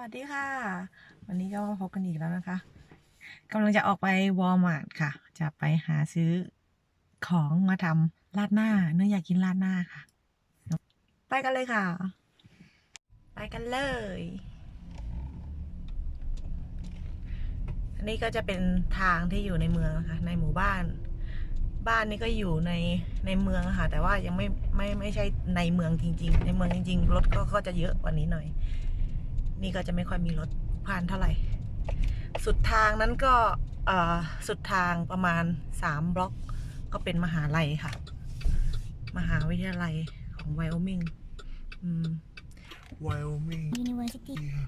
วัสดีค่ะ วันนี้ก็มาพบกันอีกแล้วนะคะกำลังจะออกไปวอลมาร์ทค่ะ จะไปหาซื้อของมาทำราดหน้า เนื่ออยากกินราดหน้าค่ะ ไปกันเลยค่ะ ไปกันเลย อันนี้ก็จะเป็นทางที่อยู่ในเมืองนะคะ ในหมู่บ้าน บ้านนี้ก็อยู่ในในเมืองค่ะ แต่ว่ายังไม่ไม่ไม่ใช่ในเมืองจริง ๆ ในเมืองจริง ๆ รถก็ก็จะเยอะกว่านี้หน่อย นี่ก็จะไม่ค่อยมีรถผ่านเท่าไหร่ สุดทางนั้นก็เอ่อสุดทางประมาณสามบล็อก ก็เป็นมหาลัยค่ะ มหาวิทยาลัยของไวโอมิงอืม Wyoming. University Yeah.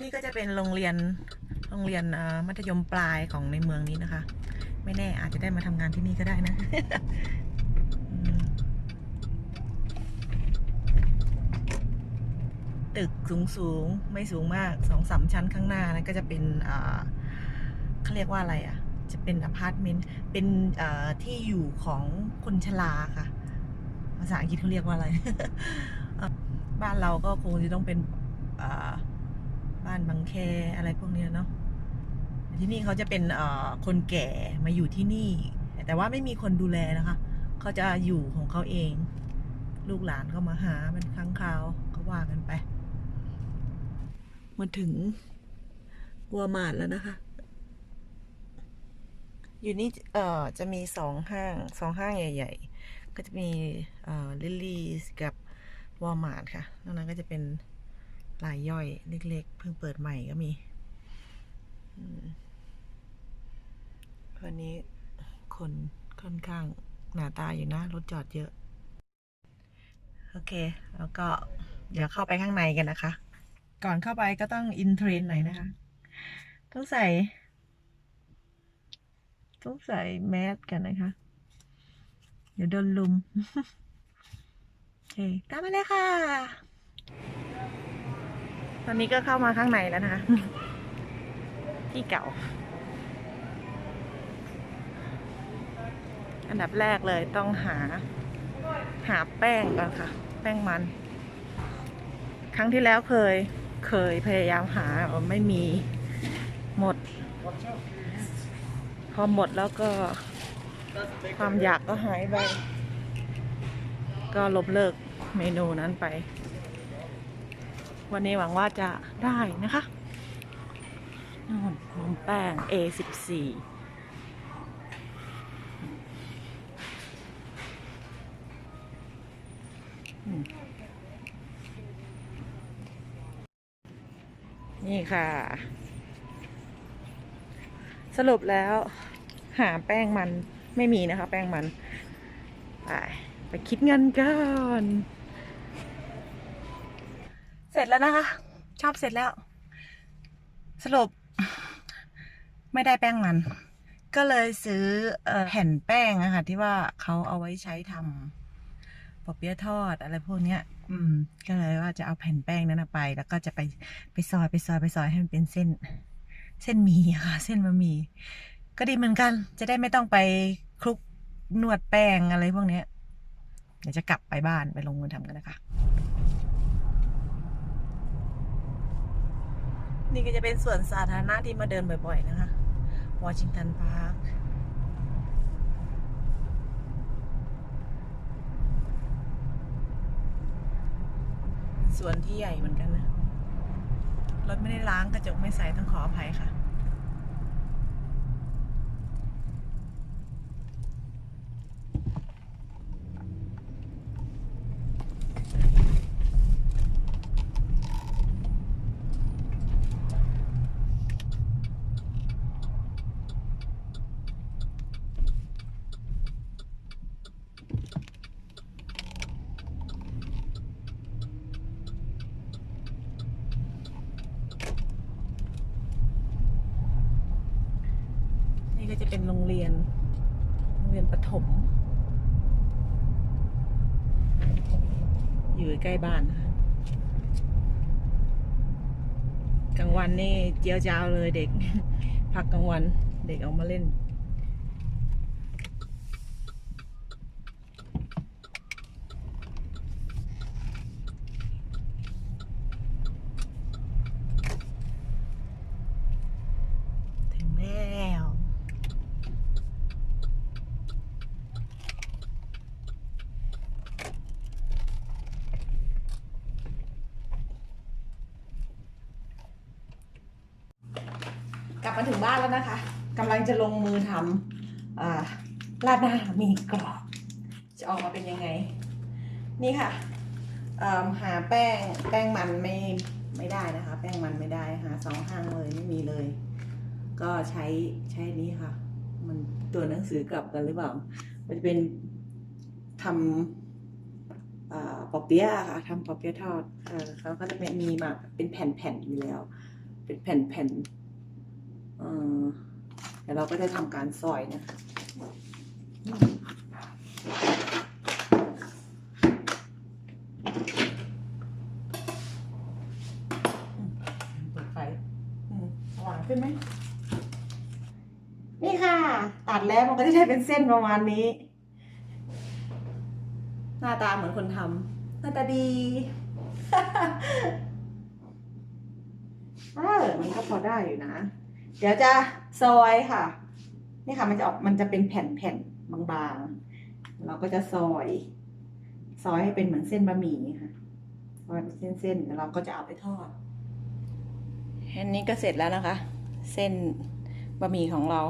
นี่ก็จะเป็นโรงเรียนโรงเรียนเอ่อมัธยมปลายของในเมืองนี้นะคะ ไม่แน่อาจจะได้มาทำงานที่นี่ก็ได้นะ อืม ตึกสูงสูงๆไม่สูงมากสองสามชั้นข้างหน้านั้นก็จะเป็นเขาเรียกว่าอะไรอะ จะเป็นอพาร์ตเมนต์เป็นที่อยู่ของคนชราค่ะ ภาษาอังกฤษเขาเรียกว่าอะไร บ้านเราก็คงจะต้องเป็นบ้านบางแคอะไรพวกนี้เนาะที่นี่เขาจะเป็นคนแก่มาอยู่ที่นี่ แต่ว่าไม่มีคนดูแลนะคะเขาจะอยู่ของเขาเอง ลูกหลานก็มาหาเป็นครั้งคราวก็ว่ากันไป มาถึงวัวมาดแล้วนะคะ อยู่นี่เอ่อจะมีสองห้างสองห้างใหญ่ ๆ ก็จะมีเอ่อลิลลี่กับวอลมาร์ทค่ะนอกนั้นก็จะเป็นรายย่อยเล็ก ๆ เพิ่งเปิดใหม่ก็มีวันนี้คนค่อนข้างหนาตาอยู่นะ รถจอดเยอะ โอเค แล้วก็เดี๋ยวเข้าไปข้างในกันนะคะ ก่อนเข้าไปก็ต้องอินเทรนหน่อยนะคะ ต้องใส่ ต้องใส่แมสกันนะคะ เดี๋ยวโดนลุม โอเค ตามมาเลยค่ะ ตอนนี้ก็เข้ามาข้างในแล้วนะคะที่เก่า อันดับแรกเลยต้องหา หาแป้งก่อนค่ะ แป้งมัน ครั้งที่แล้วเคย เคยพยายามหาไม่มีหมด พอหมดแล้วก็ความอยากก็หายไป ก็ลบเลิกเมนูนั้นไป วันนี้หวังว่าจะได้นะคะนมแป้ง A14 นี่ค่ะ สรุปแล้วหาแป้งมันไม่มีนะคะ แป้งมัน ไปไปคิดเงินกัน เสร็จแล้วนะคะ ชอบเสร็จแล้ว สรุป ไม่ได้แป้งมัน ก็เลยซื้ออแผ่นแป้งอะค่ะที่ว่าเขาเอาไว้ใช้ทำ ปอเปี๊ยะทอดอะไรพวกเนี้ย อืม ก็เลยว่าจะเอาแผ่นแป้งนั้นไป แล้วก็จะไปไปซอยไปซอยไปซอยให้มันเป็นเส้น เส้นหมี่ค่ะ เส้นบะหมี่ก็ดีเหมือนกัน จะได้ไม่ต้องไปคลุกนวดแป้งอะไรพวกเนี้ยเดี๋ยวจะกลับไปบ้านไปลงมือทำกันนะคะ นี่ก็จะเป็นส่วนสาธารณะที่มาเดินบ่อย ๆ นะคะวอชิงตันพาร์ค ส่วนที่ใหญ่เหมือนกันนะ รถไม่ได้ล้างกระจกไม่ใสต้องขออภัยค่ะ นี่ก็จะเป็นโรงเรียน โรงเรียนประถม ใกล้บ้านกลางวันนี่เจียวจ้าวเลยเด็ก พักกลางวันเด็กออกมาเล่น มาถึงบ้านแล้วนะคะกำลังจะลงมือทำอ่าราดหน้าห มีกรอบ จะออกมาเป็นยังไง นี่ค่ะหาแป้งแป้งมันไม่ไม่ได้นะคะ แป้งมันไม่ได้หาสองห้างเลยไม่มีเลย ก็ใช้ใช้นี้ค่ะ มันตัวหนังสือกลับกันหรือเปล่า มันจะเป็นทำอ่าปอเปี๊ยะค่ะทำปอเปี๊ยะทอดเขาก็จะมีมาเป็นแผ่นๆอยู่แล้ว เป็นแผ่นๆเดี๋ยวเราก็จะทำการซอยนะคะ เปิดไฟอืมสว่างขึ้นไหม นี่ค่ะ ตัดแล้วมันก็จะได้เป็นเส้นประมาณนี้ หน้าตาเหมือนคนทำหน้าตาดี เออมันก็พอได้อยู่นะ เดี๋ยวจะซอยค่ะ นี่ค่ะมันจะออกมันจะเป็นแผ่นๆ บางๆ เราก็จะซอย ซอยให้เป็นเหมือนเส้นบะหมี่ค่ะซอยเป็นเส้นๆแล้วเราก็จะเอาไปทอดอันนี้ก็เสร็จแล้วนะคะ เส้นบะหมี่ของเรา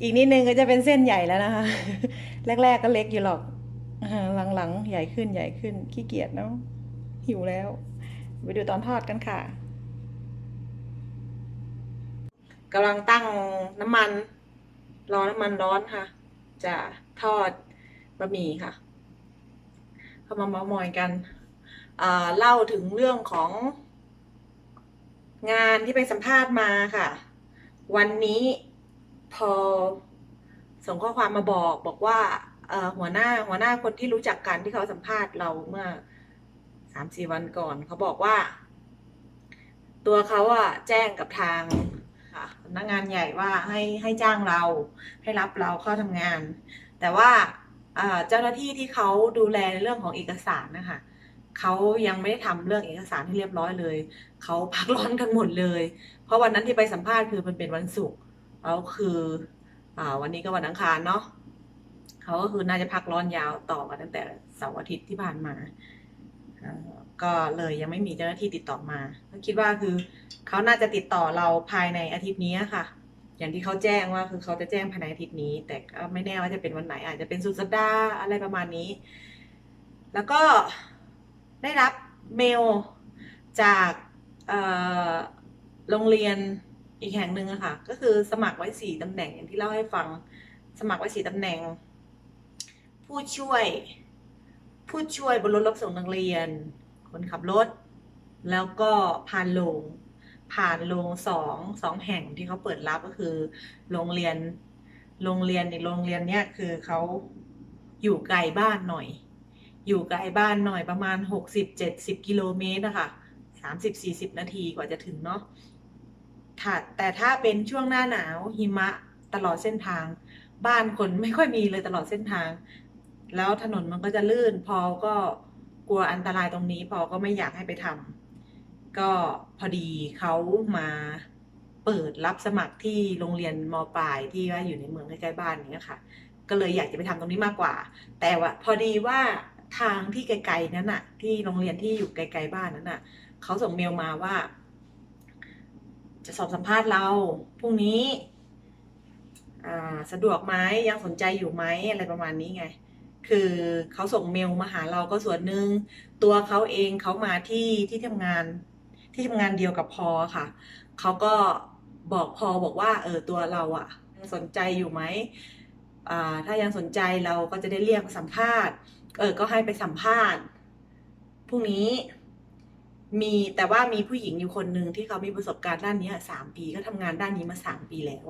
อีกนิดนึงก็จะเป็นเส้นใหญ่แล้วนะคะ แรก ๆ ก็เล็กอยู่หรอกหลังๆ ใหญ่ขึ้นใหญ่ขึ้นขี้เกียจเนาะหิวแล้ว ไปดูตอนทอดกันค่ะกำลังตั้งน้ำมัน รอน้ำมันร้อนค่ะ จะทอดบะหมี่ค่ะ เข้ามาเมามอยกันเล่าถึงเรื่องของ งานที่ไปสัมภาษณ์มาค่ะ วันนี้พอส่งข้อความมาบอกบอกว่าหัวหน้าหัวหน้าคนที่รู้จักกันที่เขาสัมภาษณ์เราเมื่อสามสี่วันก่อน เขาบอกว่า ตัวเขาอะแจ้งกับทาง ค่ะสำนักงานใหญ่ว่าให้ให้จ้างเราให้รับเราเข้าทำงาน แต่ว่าเจ้าหน้าที่ที่เขาดูแลเรื่องของเอกสารนะคะเขายังไม่ได้ทำเรื่องเอกสารที่เรียบร้อยเลย เขาพักร้อนกันหมดเลย เพราะวันนั้นที่ไปสัมภาษณ์คือมันเป็นวันศุกร์แล้วคืออวันนี้ก็วันอังคารเนาะเขาก็คือน่าจะพักร้อนยาวต่อกันตั้งแต่เสาร์อาทิตย์ที่ผ่านมา ก็เลยยังไม่มีเจ้าหน้าที่ติดต่อมาก็คิดว่าคือเขาน่าจะติดต่อเราภายในอาทิตย์นี้ค่ะ อย่างที่เขาแจ้งว่าคือเขาจะแจ้งภายในอาทิตย์นี้ แต่ก็ไม่แน่ว่าจะเป็นวันไหน อาจจะเป็นสุดสัปดาห์อะไรประมาณนี้ แล้วก็ได้รับเมลจากโรงเรียนอีกแห่งหนึ่งอะค่ะ ก็คือสมัครไว้สี่ตำแหน่งอย่างที่เล่าให้ฟัง สมัครไว้สี่ตำแหน่ง ผู้ช่วย ผู้ช่วยบนรถรับส่งนักเรียน คนขับรถ แล้วก็พานโรงผ่านโรงสองสองแห่งที่เขาเปิดรับก็คือ โรงเรียน โรงเรียนในโรงเรียนเนี้ยคือเขาอยู่ไกลบ้านหน่อย อยู่ไกลบ้านหน่อยประมาณหกสิบเจ็ดสิบกิโลเมตรนะคะสามสิบสี่สิบนาทีกว่าจะถึงเนาะถ้าแต่ถ้าเป็นช่วงหน้าหนาวหิมะตลอดเส้นทาง บ้านคนไม่ค่อยมีเลยตลอดเส้นทาง แล้วถนนมันก็จะลื่นพอก็ กลัวอันตรายตรงนี้ พอก็ไม่อยากให้ไปทำก็พอดีเขามาเปิดรับสมัครที่โรงเรียนมปลายที่ว่าอยู่ในเมืองใกล้ๆบ้านนี้ค่ะ ก็เลยอยากจะไปทำตรงนี้มากกว่า แต่ว่าพอดีว่าทางที่ไกลๆนั้นน่ะที่โรงเรียนที่อยู่ไกลๆบ้านนั้นน่ะเขาส่งเมลมาว่า จะสอบสัมภาษณ์เราพรุ่งนี้สะดวกไหมยังสนใจอยู่ไหมอะไรประมาณนี้ไง คือเขาส่งเมลมาหาเราก็ส่วนหนึ่งตัวเขาเองเขามาที่ที่ทำงานที่ทำงานเดียวกับพอค่ะเขาก็บอกพอบอกว่าเออตัวเราอะสนใจอยู่ไหมอ่าถ้ายังสนใจเราก็จะได้เรียกมาสัมภาษณ์ เออก็ให้ไปสัมภาษณ์พรุ่งนี้มีแต่ว่ามีผู้หญิงอยู่คนหนึ่งที่เขามีประสบการณ์ด้านนี้สามปีก็ทำงานด้านนี้มาสามปีแล้ว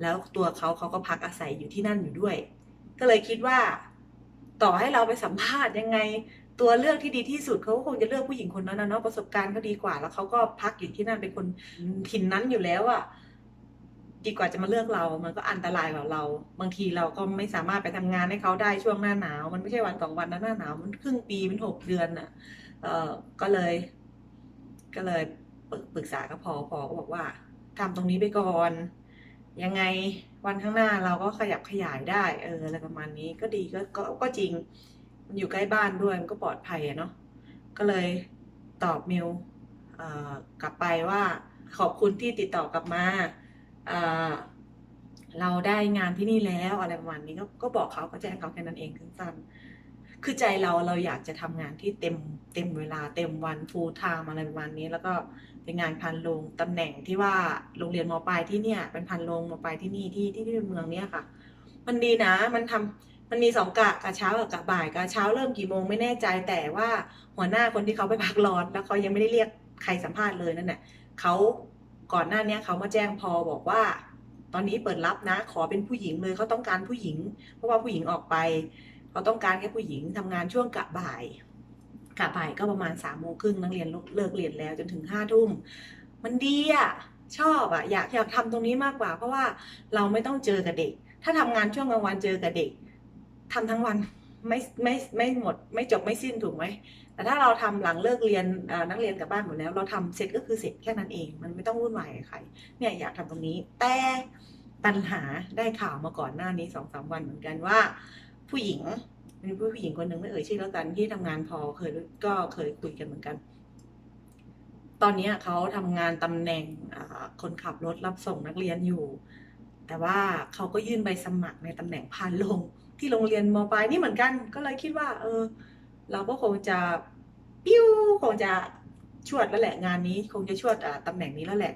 แล้วตัวเขาเขาก็พักอาศัยอยู่ที่นั่นอยู่ด้วย ก็เลยคิดว่า ต่อให้เราไปสัมภาษณ์ยังไง ตัวเลือกที่ดีที่สุดเขาก็คงจะเลือกผู้หญิงคนนั้นนะเนาะประสบการณ์เขาดีกว่า แล้วเขาก็พักอยู่ที่นั่นเป็นคนถิ่นนั้นอยู่แล้วอะดีกว่าจะมาเลือกเรา มันก็อันตรายกับเรา บางทีเราก็ไม่สามารถไปทำงานให้เขาได้ช่วงหน้าหนาว มันไม่ใช่วันสองวันนะหน้าหนาว มันครึ่งปีเป็นหกเดือนอะเออก็เลย ก็เลยปรึกปรึกษากับพอพอก็บอกว่าทำตรงนี้ไปก่อน ยังไง วันข้างหน้าเราก็ขยับขยายได้เอออะไรประมาณนี้ก็ดีก็ก็ก็จริง มันอยู่ใกล้บ้านด้วยมันก็ปลอดภัยอะเนาะก็เลยตอบมลเอ่อกลับไปว่าขอบคุณที่ติดต่อกลับมาเเราได้งานที่นี่แล้วอะไรประมาณนี้ก็ก็บอกเขาก็แจ้งเขาแค่นั้นเองสั้นๆคือใจเราเราอยากจะทำงานที่เต็มเต็มเวลาเต็มวัน full time อะไรประมาณนี้ แล้วก็ เป็นงานพันโรงตำแหน่งที่ว่าโรงเรียนมปลายที่เนี่ย เป็นพันโรงมปลายที่นี่ที่ที่ที่เมืองเนี้ยค่ะ มันดีนะ มันทำมันมีสองกะกะเช้ากับกะบ่ายกะเช้าเริ่มกี่โมงไม่แน่ใจแต่ว่าหัวหน้าคนที่เขาไปพักร้อนแล้วเขายังไม่ได้เรียกใครสัมภาษณ์เลยนั่นแหละเขาก่อนหน้านี้เขามาแจ้งพอบอกว่า ตอนนี้เปิดรับนะ ขอเป็นผู้หญิงเลยเขาต้องการผู้หญิง เพราะว่าผู้หญิงออกไปเขาต้องการแค่ผู้หญิงทำงานช่วงกะบ่าย กะบ่ายก็ประมาณสามโมงครึ่งนักเรียนเลิกเรียนแล้วจนถึงห้าทุ่มมันดีอะชอบอะอยากอยากทำตรงนี้มากกว่า เพราะว่าเราไม่ต้องเจอกับเด็ก ถ้าทำงานช่วงกลางวันเจอกับเด็กทำทั้งวันไม่ไม่ไม่หมด ไม่จบไม่สิ้นถูกไหมแต่ถ้าเราทำหลังเลิกเรียนนักเรียนกลับบ้านหมดแล้ว เราทำเสร็จก็คือเสร็จแค่นั้นเอง มันไม่ต้องวุ่นวายกับใครเนี่ยอยากทำตรงนี้ แต่ปัญหาได้ข่าวมาก่อนหน้านี้สองสามวันเหมือนกันว่า ผู้หญิง มีผู้หญิงคนหนึ่งไม่เอ่ยชื่อแล้วกันที่ทำงานพอเคยก็เคยคุยกันเหมือนกัน ตอนนี้เขาทำงานตำแหน่งคนขับรถรับส่งนักเรียนอยู่ แต่ว่าเขาก็ยื่นใบสมัครในตำแหน่งพานลง ที่โรงเรียนมปลายนี่เหมือนกัน ก็เลยคิดว่า เออ เราก็คงจะปิ้วคงจะชวดแล้วแหละงานนี้ คงจะชวดอ่าตำแหน่งนี้แล้วแหละ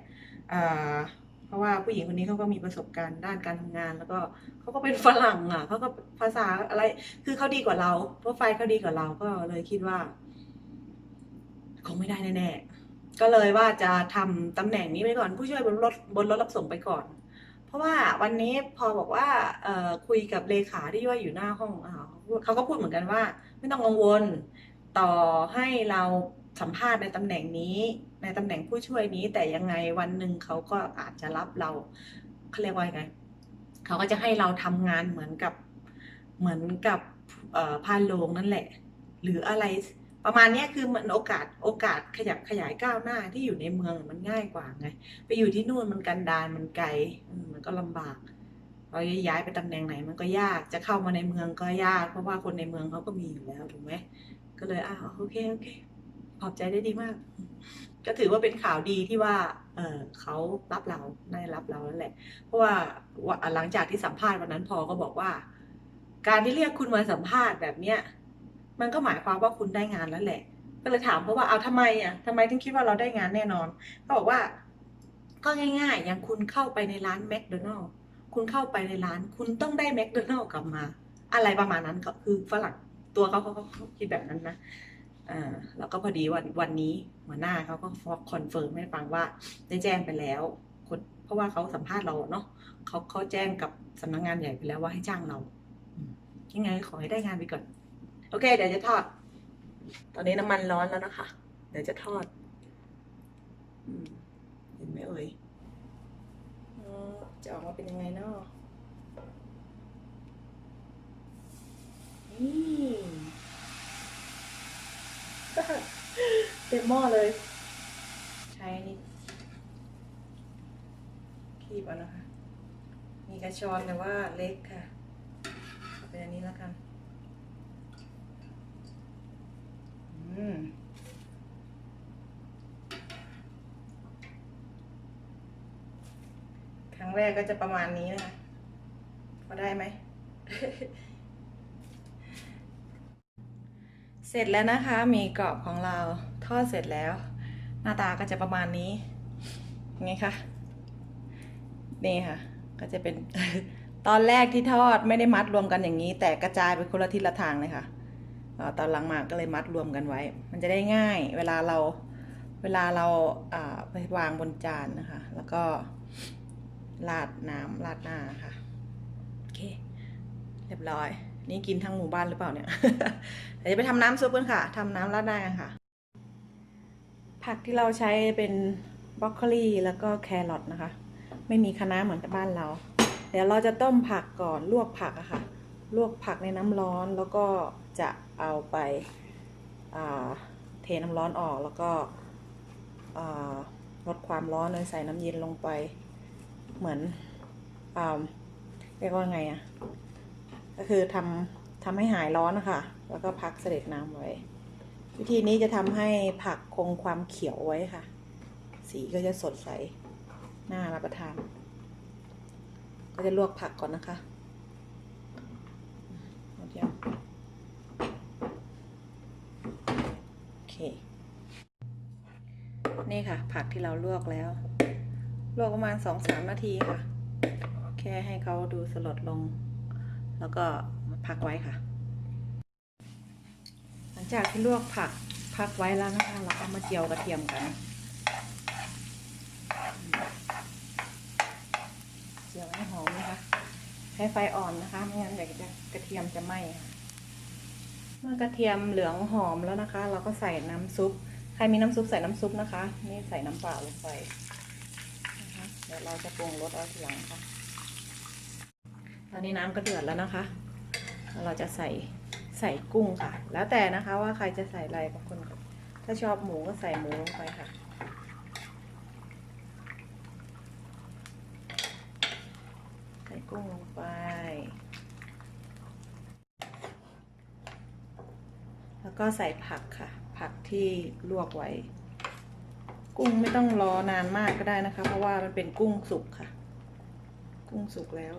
ราะว่าผู้หญิงคนนี้เขาก็มีประสบการณ์ด้านการทำงาน แล้วก็เขาก็เป็นฝรั่งอะเขาก็ภาษาอะไร คือเขาดีกว่าเราโปรไฟล์เขาดีกว่าเราก็เลยคิดว่าคงไม่ได้แน่ๆก็เลยว่าจะทำตำแหน่งนี้ไปก่อนผู้ช่วยบนรถบนรถรับส่งไปก่อน เพราะว่าวันนี้พอบอกว่าคุยกับเลขาที่ว่าอยู่หน้าห้องอ่าเขาก็พูดเหมือนกันว่า ไม่ต้องกังวล ต่อให้เราสัมภาษณ์ในตำแหน่งนี้ ในตำแหน่งผู้ช่วยนี้ แต่ยังไงวันหนึ่งเขาก็อาจจะรับเราเขาเรียกว่าไงเขาก็จะให้เราทำงานเหมือนกับเหมือนกับเอ่อพานโรงนั่นแหละ หรืออะไรประมาณนี้คือมันโอกาสโอกาสขยับขยายก้าวหน้าที่อยู่ในเมืองมันง่ายกว่าไง ไปอยู่ที่นู่นมันกันดารมันไกลมันก็ลำบาก เราจะย้ายไปตำแหน่งไหนมันก็ยากจะเข้ามาในเมืองก็ยาก เพราะว่าคนในเมืองเขาก็มีอยู่แล้วถูกไหมก็เลยอ่าโอเคโอเคขอบใจได้ดีมาก ก็ถือว่าเป็นข่าวดีที่ว่าเออเขารับเราได้รับเราแล้วแหละ เพราะว่าวหลังจากที่สัมภาษณ์วันนั้นพอก็บอกว่า การที่เรียกคุณมาสัมภาษณ์แบบเนี้ยมันก็หมายความว่าคุณได้งานแล้วแหละ ก็เลยถามเพราะว่าเอาทำไมอะทำไมถึงคิดว่าเราได้งานแน่นอนเขาบอกว่า ก็ง่าย ๆ อย่างคุณเข้าไปในร้านแมคโดนัลล์คุณเข้าไปในร้าน คุณต้องได้แมคโดนัลล์กลับมา อะไรประมาณนั้นก็คือฝรั่งตัวเขาเขาเขาเขาคิดแบบนั้นนะ อ่าแล้วก็พอดีวันวันนี้หัวหน้าเขาก็ฟอกคอนเฟิร์มให้ฟังว่าได้แจ้งไปแล้วคนเพราะว่าเขาสัมภาษณ์เราเนาะเขาเขาแจ้งกับสำนักงานใหญ่ไปแล้วว่าให้จ้างเรายังไงขอให้ได้งานไปก่อน โอเค เดี๋ยวจะทอด ตอนนี้น้ำมันร้อนแล้วนะคะ เดี๋ยวจะทอดอเห็นไหมเอ่ยจะออกมาเป็นยังไงเนาะนี่ เต็มหม้อเลย ใช้นี่คีบเอานะคะ มีกระชอนแต่ว่าเล็กค่ะเอาเป็นอันนี้แล้วกัน อืมครั้งแรกก็จะประมาณนี้นะคะพอได้ไหม เสร็จแล้วนะคะ มีกรอบของเราทอดเสร็จแล้ว หน้าตาก็จะประมาณนี้ไงคะนี่ค่ะ ก็จะเป็นตอนแรกที่ทอดไม่ได้มัดรวมกันอย่างนี้ แต่กระจายไปคนละทิศละทางเลยค่ะตอนหลังมาก็เลยมัดรวมกันไว้ มันจะได้ง่าย เวลาเราเวลาเราอ่าไปวางบนจานนะคะ แล้วก็ราดน้ำราดหน้าค่ะ โอเค เรียบร้อย นี่กินทั้งหมู่บ้านหรือเปล่าเนี่ยเดี๋ยวจะไปทำน้ำซุปกันค่ะทำน้ำราดหน้ากันค่ะ ผักที่เราใช้เป็นบรอกโคลีแล้วก็แครอทนะคะ ไม่มีคะน้าเหมือนกับบ้านเรา เดี๋ยวเราจะต้มผักก่อนลวกผักอะค่ะ ลวกผักในน้ำร้อนแล้วก็จะเอาไปเทน้ำร้อนออกแล้วก็ลดความร้อนเลยใส่น้ำเย็นลงไป เหมือนอ่าเรียกว่าไงอะ ก็คือทำทำให้หายร้อนนะคะ แล้วก็พักเสด็จน้ำไว้ วิธีนี้จะทำให้ผักคงความเขียวไว้ค่ะ สีก็จะสดใส น่ารับประทาน ก็จะลวกผักก่อนนะคะหมดยังโอเค นี่ค่ะ ผักที่เราลวกแล้ว ลวกประมาณสองสามนาทีค่ะ แค่ให้เขาดูสลดลง แล้วก็พักไว้ค่ะ หลังจากที่ลวกผักพักไว้แล้วนะคะเราเอามาเจียวกระเทียมกันเจียวให้หอมนะคะใช้ไฟอ่อนนะคะไม่งั้นเดี๋ยวจะกระเทียมจะไหม้ค่ะเมื่อกระเทียมเหลืองหอมแล้วนะคะ เราก็ใส่น้ำซุปใครมีน้ำซุปใส่น้ำซุปนะคะ นี่ใส่น้ำเปล่าลงไปนะคะเดี๋ยวเราจะปรุงรสเอาทีหลังค่ะ ตอนนี้น้ำก็เดือดแล้วนะคะ เราจะใส่ใส่กุ้งค่ะ แล้วแต่นะคะว่าใครจะใส่อะไรบางคนถ้าชอบหมูก็ใส่หมูลงไปค่ะ ใส่กุ้งลงไป แล้วก็ใส่ผักค่ะ ผักที่ลวกไว้ กุ้งไม่ต้องรอนานมากก็ได้นะคะ เพราะว่ามันเป็นกุ้งสุกค่ะ กุ้งสุกแล้ว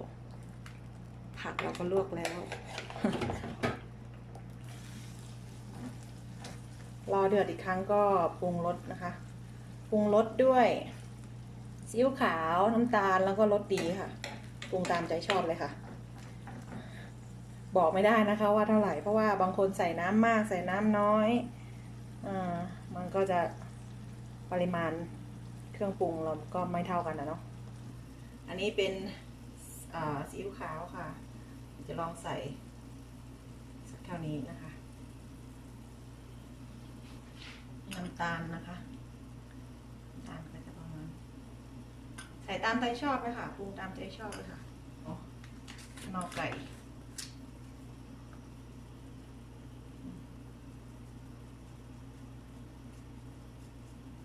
ผักเราก็ลวกแล้ว รอเดือดอีกครั้งก็ปรุงรสนะคะ ปรุงรสด้วยซีอิ๊วขาวน้ำตาลแล้วก็รสดีค่ะ ปรุงตามใจชอบเลยค่ะ บอกไม่ได้นะคะว่าเท่าไหร่เพราะว่าบางคนใส่น้ำมากใส่น้ำน้อยอ่ามันก็จะปริมาณเครื่องปรุงเราก็ไม่เท่ากันนะเนาะ อันนี้เป็นซีอิ๊วขาวค่ะ จะลองใส่สักเท่านี้นะคะ น้ำตาลนะคะน้ำตาลก็จะประมาณใส่ตามใจชอบเลยค่ะปรุงตามใจชอบเลยค่ะโอ้นอกไก่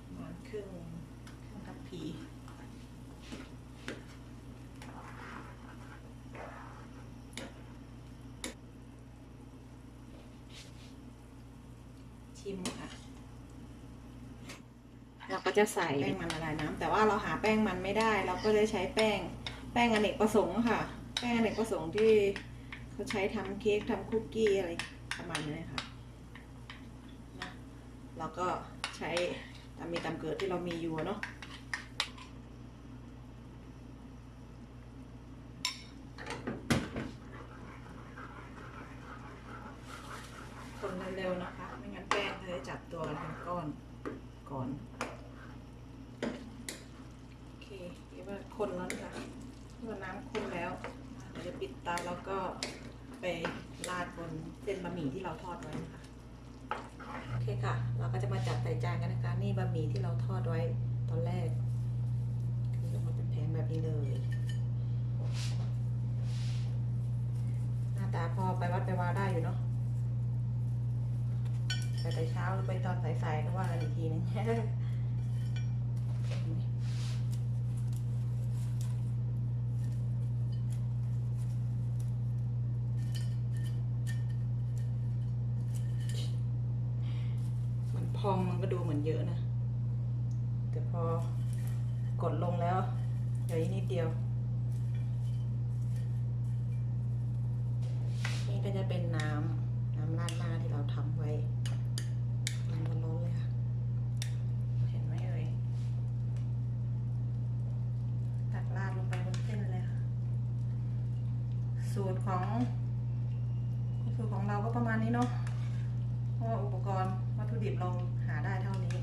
ประมาณครึ่งครึ่งทัพพี ชิมค่ะ เราก็จะใส่แป้งมันละลายน้ำแต่ว่าเราหาแป้งมันไม่ได้ เราก็จะใช้แป้งแป้งอเนกประสงค์ค่ะ แป้งอเนกประสงค์ที่เขาใช้ทำเค้กทำคุกกี้อะไรประมาณนี้ค่ะนะเราก็ใช้ตามมีตามเกิดที่เรามีอยู่เนาะคนเร็วๆนะคะ ไม่งั้นแป้งเขาจะจับตัวกันเป็นก้อนก่อน โอเคเรียกว่าคนแล้วนะคะเมื่อน้ำข้นแล้วเดี๋ยวจะปิดเตาแล้วก็ไปราดบนเส้นบะหมี่ที่เราทอดไว้นะคะ โอ เคค่ะ เราก็จะมาจัดใส่จานกันนะคะ นี่บะหมี่ที่เราทอดไว้ตอนแรกคือออกมาเป็นแผงแบบนี้เลย หน้าตาพอไปวัดไปวาได้อยู่เนาะไปแต่เช้าหรือไปตอนสายๆก็ว่ากันอีกทีนึง มันพองมันก็ดูเหมือนเยอะนะ แต่พอกดลงแล้วเหลืออีกนิดเดียว นี่ ก็จะเป็นน้ำน้ำราดหน้าที่เราทำไว้น้ำร้อนๆเลยค่ะ เห็นไหมเอ่ย ตักราดลงไปบนเส้นเลยค่ะ สูตรของสูตรของเราก็ประมาณนี้เนาะ เพราะว่าอุปกรณ์วัตถุดิบเราหาได้เท่านี้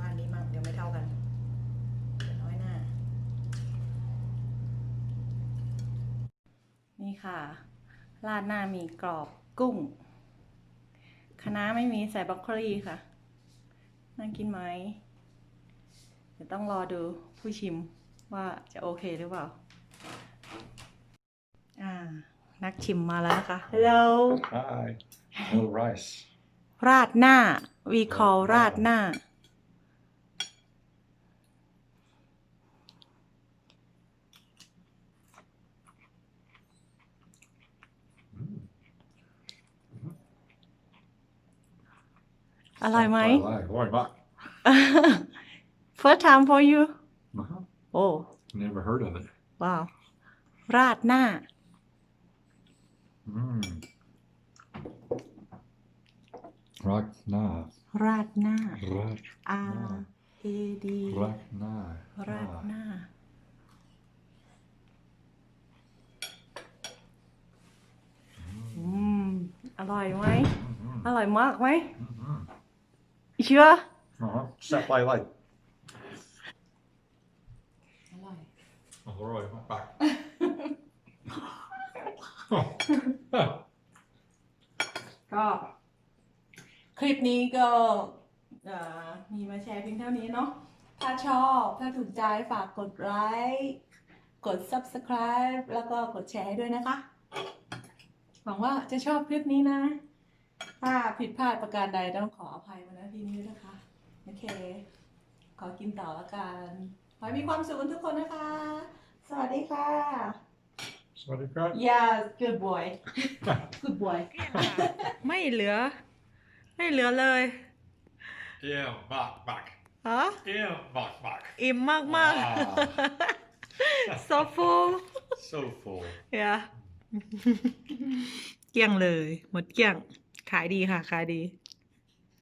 บ้านนี้มั่งเดี๋ยวไม่เท่ากันเดี๋ยวน้อยหน้า นี่ ค่ะ ราดหน้ามีกรอบกุ้งคะน้าไม่มีใส่บรอกโคลีค่ะ น่ากินไหมเดี๋ยวต้องรอดูผู้ชิมว่าจะโอเคหรือเปล่า อ่า นักชิมมาแล้วนะคะ Hello Hi. No rice. ราดหน้า we call ราดหน้า อร่อยไหม Bye, bye. Bye, first time for you bye. Uh-huh. โอ้ Never heard of it. ว้าวราดหน้า Mm. Rock na. ราดหน้า Rock R A D Rock na. ราดหน้า อืม อร่อยไหม อร่อยมากไหม Mm-hmm. เชื่อ Uh-huh. Set by light. อร่อย Oh, right. Back. ก็คลิปนี้ก็เอ่อมีมาแชร์เพียงเท่านี้เนาะถ้าชอบถ้าถูกใจฝากกดไลค์กด subscribe แล้วก็กดแชร์ให้ด้วยนะคะ หวังว่าจะชอบคลิปนี้นะ ถ้าผิดพลาดประการใดต้องขออภัยมาณที่นี้ด้วยนะคะ โอเค ขอกินต่อละกันขอให้มีความสุขกันทุกคนนะคะ สวัสดีค่ะ Sorry, Kat. Yeah good boy good boy ไม่เหลือ ไม่เหลือเลย Yeah, back, back. ฮะ Yeah, back, back. อิ่มมากมาก Wow. so full so full. yeah เกลี้ยงเลย หมดเกลี้ยง ขายดีค่ะ ขายดี